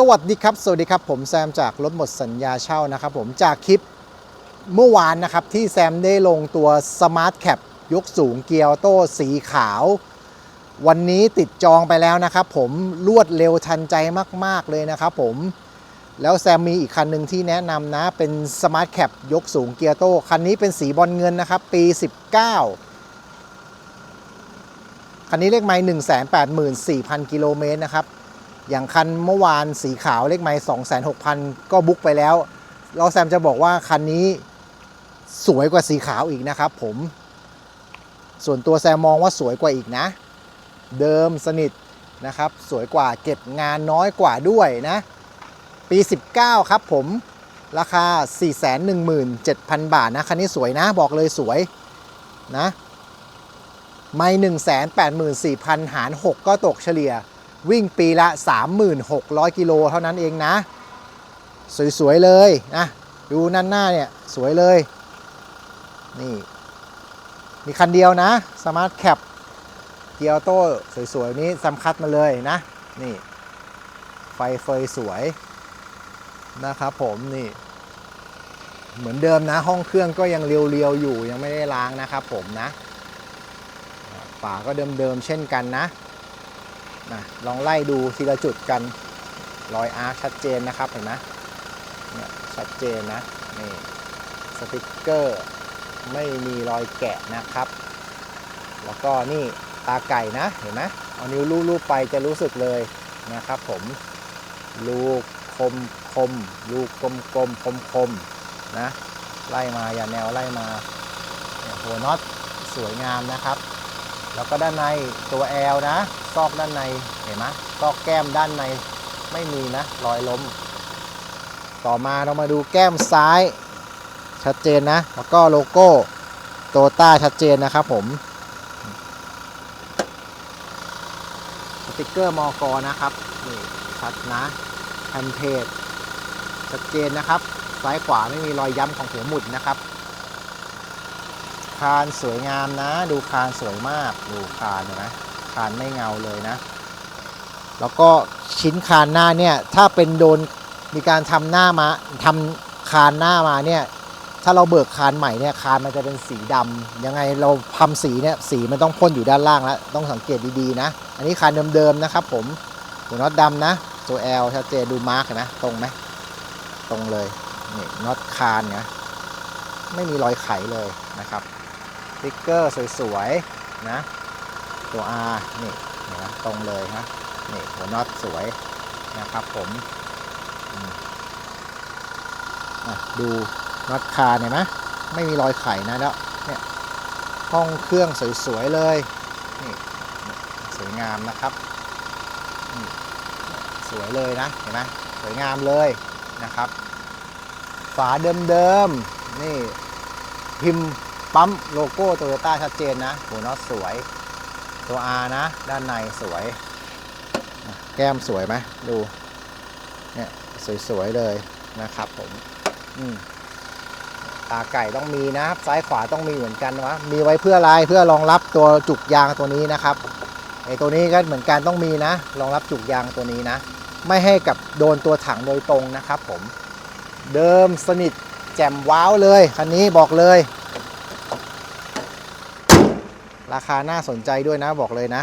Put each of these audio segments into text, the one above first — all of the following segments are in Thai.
สวัสดีครับ สวัสดีครับ ผมแซมจากรถหมดสัญญาเช่านะครับผมจากคลิปเมื่อวานนะครับ ที่แซมได้ลงตัว Smart Cap ยกสูงเกียร์โต้สีขาว วันนี้ติดจองไปแล้วนะครับผมรวดเร็วทันใจมาก ๆ เลยนะครับผม แล้วแซมมีอีกคันหนึ่งที่แนะนำนะ เป็น Smart Cap ยกสูงเกียร์โต้คันนี้เป็นสีบอลเงินนะครับ ปี 19คันนี้เลขไมล์184,000 กิโลเมตรนะครับ อย่างคันเมื่อวานสีขาวเลขไมล์26,000ก็บุ๊กไปแล้วเราแซมจะบอกว่าคันนี้สวยกว่าสีขาวอีกนะครับผม ส่วนตัวแซมมองว่าสวยกว่าอีกนะ เดิมสนิทนะครับ สวยกว่าเก็บงานน้อยกว่าด้วยนะ ปี 19 ครับผมราคา 417,000 บาทนะ คันนี้สวยนะบอกเลยสวยนะไม่1 8 4 0 0 0 หาร 6 ก็ตกเฉลี่ย วิ่งปีละ 3,600 กิโลเท่านั้นเองนะ สวย ๆ เลยนะ ดูนั่นหน้าเนี่ย สวยเลย นี่ มีคันเดียวนะ Smart Cap เกียร์โต้สวย ๆ นี้ซัมคัดมาเลยนะ นี่ ไฟเฟยสวยนะครับผมนี่ เหมือนเดิมนะ ห้องเครื่องก็ยังเรียว ๆ อยู่ยังไม่ได้ล้างนะครับผมนะฝาก็เดิม ๆ เช่นกันนะ นะลองไล่ดูทีละจุดกันรอยอาร์คชัดเจนนะครับเห็นไหมเนี่ยชัดเจนนะนี่สติกเกอร์ไม่มีรอยแกะนะครับ แล้วก็นี่ตาไก่นะเห็นไหมเอานิ้วลูบๆไปจะรู้สึกเลยนะครับผมลูกคมคมลูกกลมกลมคมคมนะไล่มาอย่าแนวไล่มาหัวน็อตสวยงามนะครับ แล้วก็ด้านในตัวแอลนะ ซอกด้านในเห็นไหมซอกแก้มด้านในไม่มีนะรอยล้ม ต่อมาเรามาดูแก้มซ้ายชัดเจนนะ แล้วก็โลโก้โตต้าชัดเจนนะครับผมสติกเกอร์มอกอนะครับนี่ชัดนะแพนเพจชัดเจนนะครับ ซ้ายขวาไม่มีรอยย้ำของหัวหมุดนะครับ คานสวยงามนะ ดูคานสวยมาก ดูคานเห็นไหมานไม่เงาเลยนะ แล้วก็ชิ้นคานหน้าเนี่ยถ้าเป็นโดนมีการทำหน้ามาทำคานหน้ามาเนี่ยถ้าเราเบิกคานใหม่เนี่ยคานมันจะเป็นสีดำยังไงเราทำสีเนี่ยสีมันต้องพ่นอยู่ด้านล่างแล้วต้องสังเกตดีๆนะ อันนี้คานเดิมๆนะครับ ผมหัวน็อตดำนะ ตัวแอลชัดเจนดูมาร์กนไหมตรงไหมตรงเลยนี่น็อตคานนะไม่มีรอยไขเลยนะครับสติ๊กเกอร์สวยๆนะ ตัว R นี่เห็นไหมตรงเลยนะนี่หัวน็อตสวยนะครับผมดูน็อตคาเห็นไหมไม่มีรอยไขนะแล้วเนี่ยห้องเครื่องสวยๆเลยนี่สวยงามนะครับสวยเลยนะเห็นไหมสวยงามเลยนะครับ ฝาเดิมๆนี่พิมพ์ปั๊มโลโก้โตโยต้าชัดเจนนะหัวน็อตสวย ตัว R นะ ด้านในสวย แก้มสวยไหมดู เนี่ยสวย ๆ เลยนะครับผมตาไก่ต้องมีนะซ้ายขวาต้องมีเหมือนกันวะมีไว้เพื่ออะไรเพื่อรองรับตัวจุกยางตัวนี้นะครับไอตัวนี้ก็เหมือนกันต้องมีนะ รองรับจุกยางตัวนี้นะ ไม่ให้กับโดนตัวถังโดยตรงนะครับผม เดิมสนิทแจ่มว้าวเลยคันนี้บอกเลย ราคาน่าสนใจด้วยนะบอกเลยนะ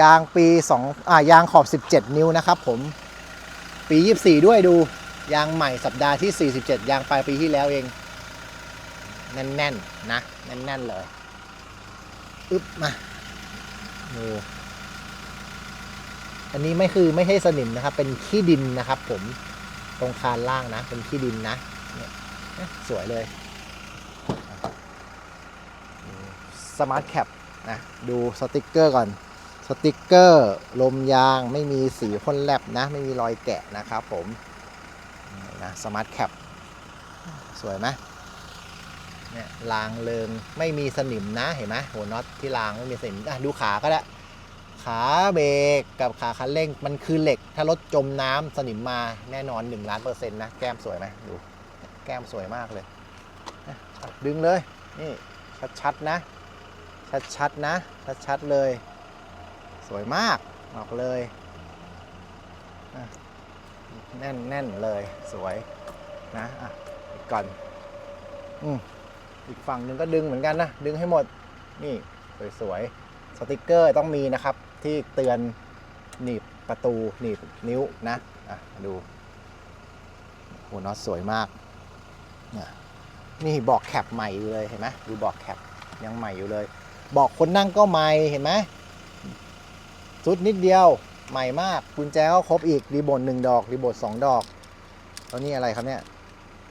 ยางปี2อ่ายางขอบ 17 นิ้วนะครับผม ปี 24 ด้วยดู ยางใหม่สัปดาห์ที่ 47 ยางปลายปีที่แล้วเอง แน่นๆนะแน่นๆเลยอึ๊บมาดูอันนี้ไม่คือไม่ใช่สนิมนะครับ เป็นขี้ดินนะครับผม ตรงคานล่างนะ เป็นขี้ดินนะ สวยเลย สมาร์ทแคปนะดูสติกเกอร์ก่อนสติกเกอร์ลมยางไม่มีสีพ่นแลบนะ ไม่มีรอยแกะนะครับผมนะสมาร์ทแคปสวยไหมเนี่ยรางเริงไม่มีสนิมนะเห็นไหมหัวน็อตที่รางไม่มีสนิมดูขาก็ได้ขาเบรกกับขาคันเร่งมันคือเหล็ก ถ้ารถจมน้ำสนิมมาแน่นอน1ล้านเปอร์เซ็นต์นะ แก้มสวยไหมดู แก้มสวยมากเลย ดึงเลย นี่ ชัด ๆ นะ ชัดๆนะ ชัดๆเลย สวยมากออกเลยแน่นแน่นเลยสวยนะอะอีกก่อนอืมอีกฝั่งหนึ่งก็ดึงเหมือนกันนะ ดึงให้หมดนี่สวยๆสติกเกอร์ต้องมีนะครับ ที่เตือนหนีบประตูหนีบนิ้วนะอะดูโหน็อตสวยมากนี่ยนี่บอกแคปใหม่อยู่เลยเห็นไหมดูบอกแคปยังใหม่อยู่เลย บอกคนนั่งก็ใหม่เห็นไหมสุดนิดเดียวใหม่มากกุญแจก็ครบอีกรีโมทหนึ่งดอกรีโมทสองดอกแล้วนี่อะไรครับเนี่ย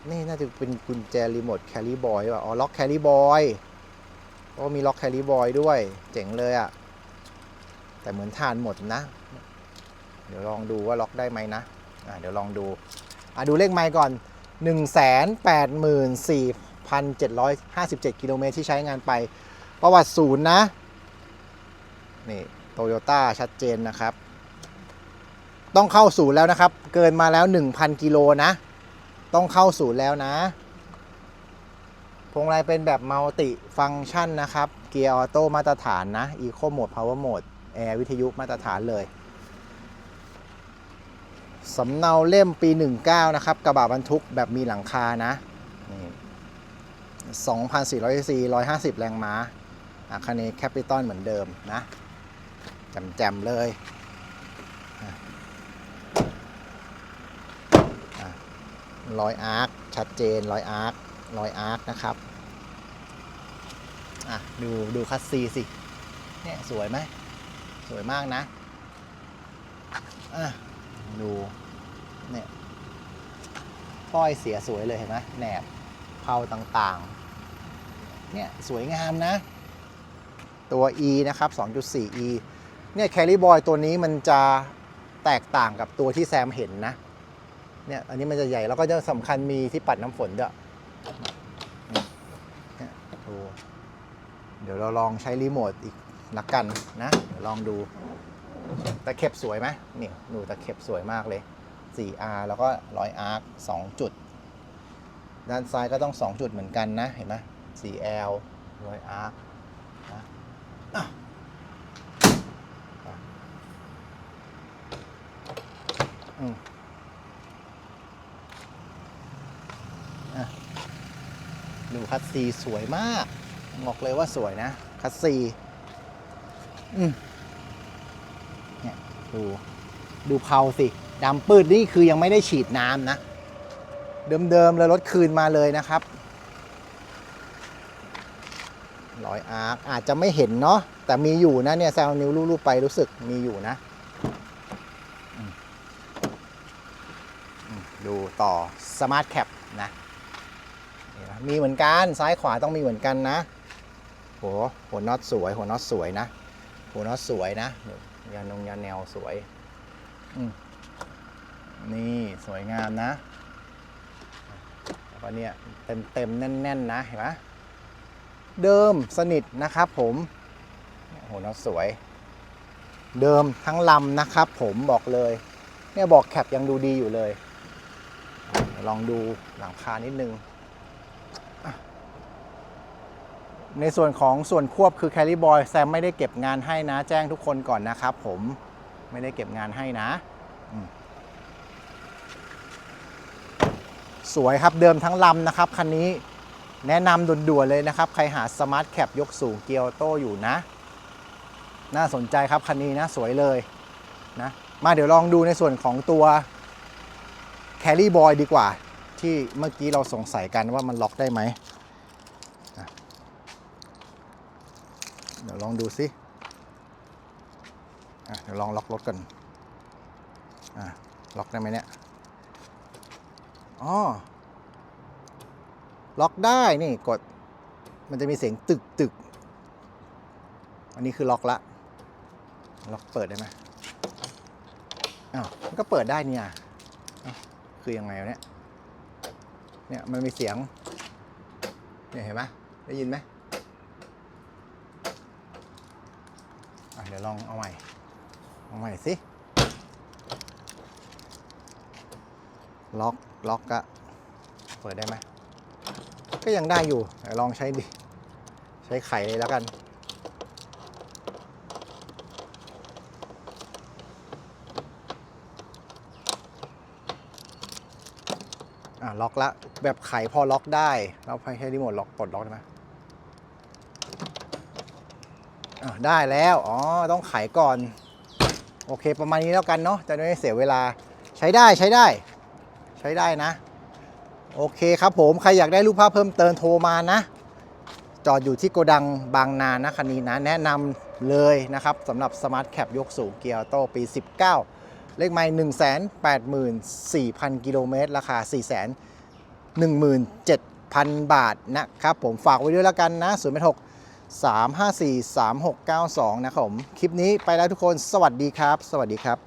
นี่น่าจะเป็นกุญแจรีโมทแคลิบอยป่ะอ๋อล็อกแคลิบอยก็มีล็อกแคลิบอยด้วย เจ๋งเลยอะ่ะ แต่เหมือนทานหมดนะ เดี๋ยวลองดูว่าล็อกได้ไหมนะอะเดี๋ยวลองดูอะดูเลขไมล์ก่อน 184,757 กิโลเมตรที่ใช้งานไป ประวัติศูนย์นะ นี่โตโยต้าชัดเจนนะครับ ต้องเข้าศูนย์แล้วนะครับ เกินมาแล้ว 1,000 กิโลนะ ต้องเข้าศูนย์แล้วนะพวงมาลัยเป็นแบบมัลติฟังก์ชันนะครับ เกียร์ออโต้มาตรฐานนะ Eco Mode Power Mode แอร์วิทยุมาตรฐานเลยสำเนาเล่มปี 19 นะครับ กระบะบรรทุกแบบมีหลังคานะ นี่2,400ซี150 แรงม้าอา คาเนแคปิตอลเหมือนเดิมนะแจมๆเลยอะอะรอยอาร์คชัดเจนรอยอาร์ครอยอาร์คนะครับอะดูดูคัสซีสิเนี่ยสวยไหมสวยมากนะอะดูเนี่ยป้อยเสียสวยเลยเห็นไหมแหนบเผาต่างๆเนี่ยสวยงามนะ ตัว E นะครับ 2.4 E เนี่ยแคริบอยตัวนี้มันจะแตกต่างกับตัวที่แซมเห็นนะ เนี่ยอันนี้มันจะใหญ่แล้วก็จะสำคัญมีที่ปัดน้ำฝนด้วยเดี๋ยวเราลองใช้รีโมทอีกนักกันนะเดี๋ยวลองดูตะเข็บสวยไหมนี่ดูตะเข็บสวยมากเลย 4R แล้วก็100 arc 2จุด ด้านซ้ายก็ต้อง 2 จุดเหมือนกันนะ เห็นไหม 4L 10 arc นะอะอะอืมอะ ดูคัสซีสวยมาก บอกเลยว่าสวยนะ คัสซีอืมเนี่ย ดู ดูเพาสิดำปืดนี่คือยังไม่ได้ฉีดน้ำนะ เดิมๆเลยรถคืนมาเลยนะครับ ร้อยอาร์คอาจจะไม่เห็นเนาะแต่มีอยู่นะเนี่ยแซวนิ้วลูบๆไปรู้สึกมีอยู่นะดูต่อสมาร์ทแคปนะมีเหมือนกันซ้ายขวาต้องมีเหมือนกันนะโหหัวน็อตสวยหัวน็อตสวยนะหัวน็อตสวยนะยานงยาแนวสวยนี่สวยงามนะแล้วก็เนี่ยเต็มเต็มแน่นๆนะเห็นไหม เดิมสนิทนะครับผมโหน็อตสวย เดิมทั้งลำนะครับผมบอกเลย เนี่ยบอกแคปยังดูดีอยู่เลย ลองดูหลังคานิดนึง ในส่วนของส่วนควบคือแค r รี่บอยแซมไม่ได้เก็บงานให้นะ แจ้งทุกคนก่อนนะครับผมไม่ได้เก็บงานให้นะสวยครับเดิมทั้งลำนะครับคันนี้ แนะนำด่วนๆเลยนะครับ ใครหาสมาร์ทแคปยกสูงเกียร์โตอยู่นะ น่าสนใจครับคันนี้นะสวยเลยนะมาเดี๋ยวลองดูในส่วนของตัวแครี่บอยดีกว่า ที่เมื่อกี้เราสงสัยกันว่ามันล็อกได้ไหมเดี๋ยวลองดูสิเดี๋ยวลองล็อกรถกันอล็อกได้ไหมเนี่ยอ๋อ ล็อกได้นี่กดมันจะมีเสียงตึกตึก อันนี้คือล็อกละ ล็อกเปิดได้ไหมอ้าวมันก็เปิดได้เนี่ยคือยังไงวะเนี่ย เนี่ยมันมีเสียง เนี่ยเห็นไหมได้ยินไหมอะเดี๋ยวลองเอาใหม่ เอาใหม่สิ ล็อก ล็อกอะเปิดได้ไหม ก็ยังได้อยู่ลองใช้ดิ ใช้ไข่เลยแล้วกัน อะล็อกละ แบบไขพอล็อกได้ แล้วใช้รีโมทล็อกปลดล็อกไหมะได้แล้ว อ๋อ ต้องไขก่อน โอเคประมาณนี้แล้วกันเนาะจะไม่เสียเวลาใช้ได้ใช้ได้ ใช้ได้นะ โอเคครับผม ใครอยากได้รูปภาพเพิ่มเติมโทรมานะ จอดอยู่ที่โกดังบางนานะคันนี้นะ แนะนำเลยนะครับสำหรับ Smart Cap ยกสูงเกียร์โตปี 19 เลขไมล์1 8 4 0 0 0 กิโลเมตร ราคา4 1 17,000 บาทนะครับผมฝากไว้ด้วยแล้วกันนะ 0 6 354 3692 นะครับผม คลิปนี้ไปแล้วทุกคนสวัสดีครับ สวัสดีครับ